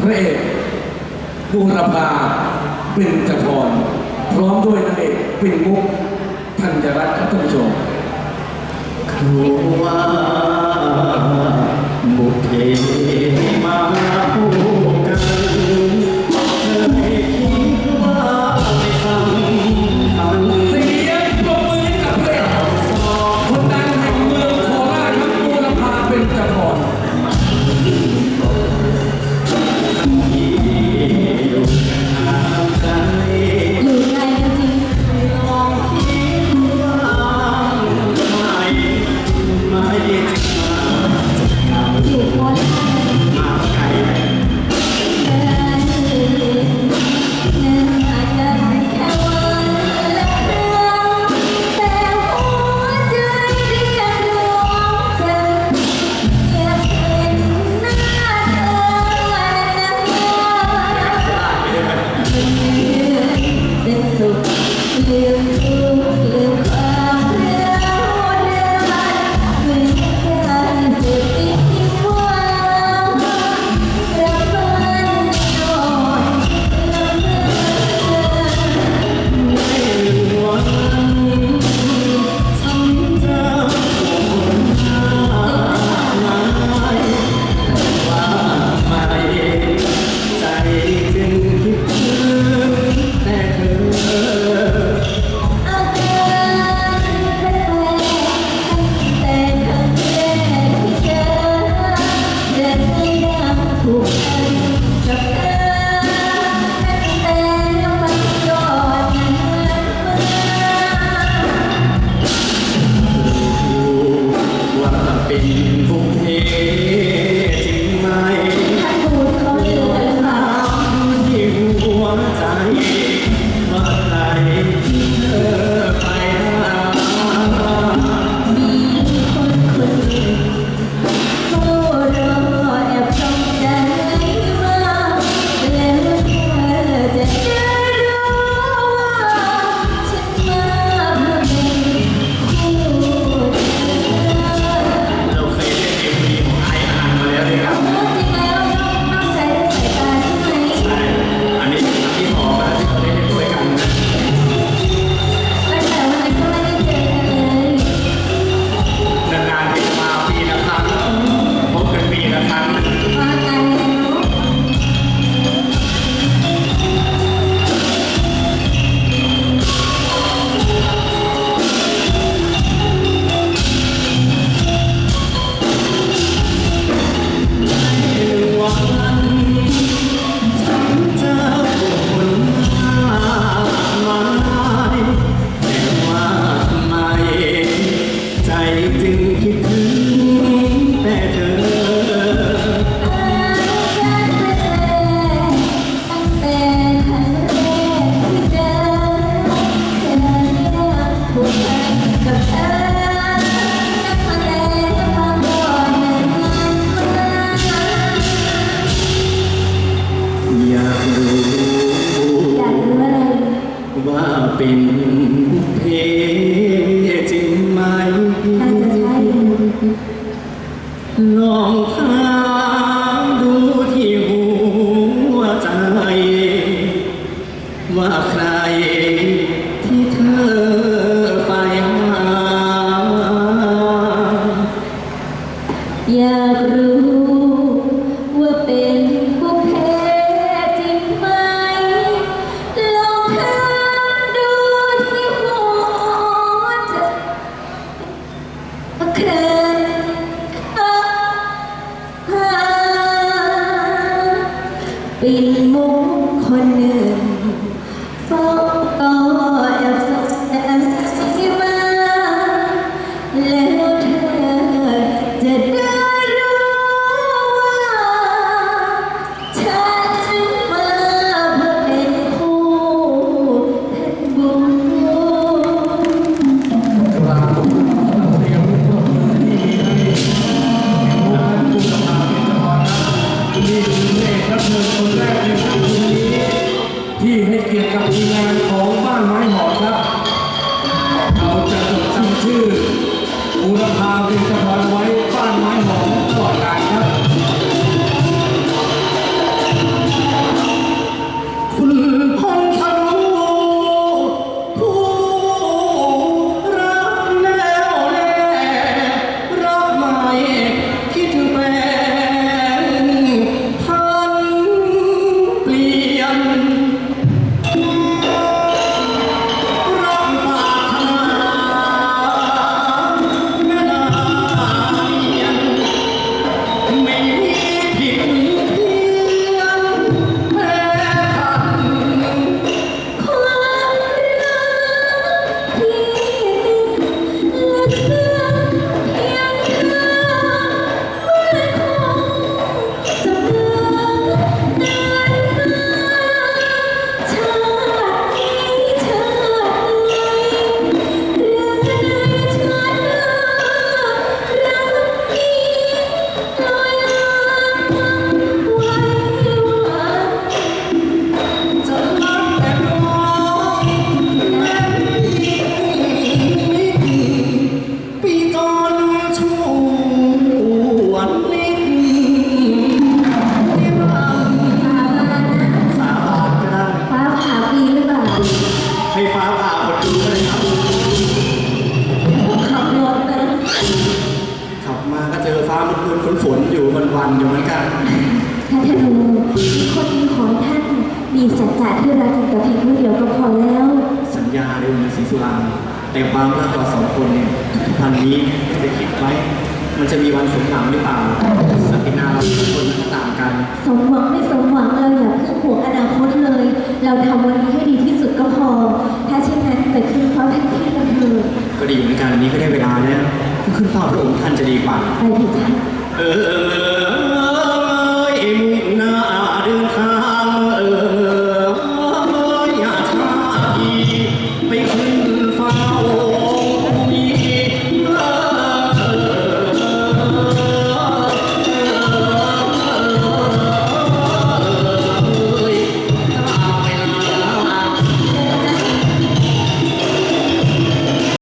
พระเอกบูรพาเปินจพรพร้อมด้วยนางเอกเปิ่นมุกทัญรัตน์ครับท่านผู้ชมครูว่าบุเพ ปิ่นเพจริงไหมลองถามดูที่หัวใจ ว่าใครที่เธอไปหา อยากรู้ เป็นมุกคนหนึ่งามจึงสะท้อนไว้บ้านไม้หอม คนดีขอให้ท่านมีสัจจะที่รักกันแต่เพียงผู้เดียวก็พอแล้ว สัญญาเรื่องศรีสุรางแต่ความรักเราสองคนเนี่ยทุกวันนี้จะคิดไว้ มันจะมีวันสมหวังหรือเปล่าสักนาเราสองคนมันก็ต่างกัน สมหวังไม่สมหวังเราอย่าเพิ่งห่วงอนาคตเลย เราทำวันนี้ให้ดีที่สุดก็พอ ถ้าเช่นนั้นไปขึ้นเฝ้าท่านพี่กันเถอะก็ดีเหมือนกันวันนี้ก็ได้เวลาแล้วขึ้นเฝ้าพระองค์ท่านจะดีกว่าไปเถอะ จ้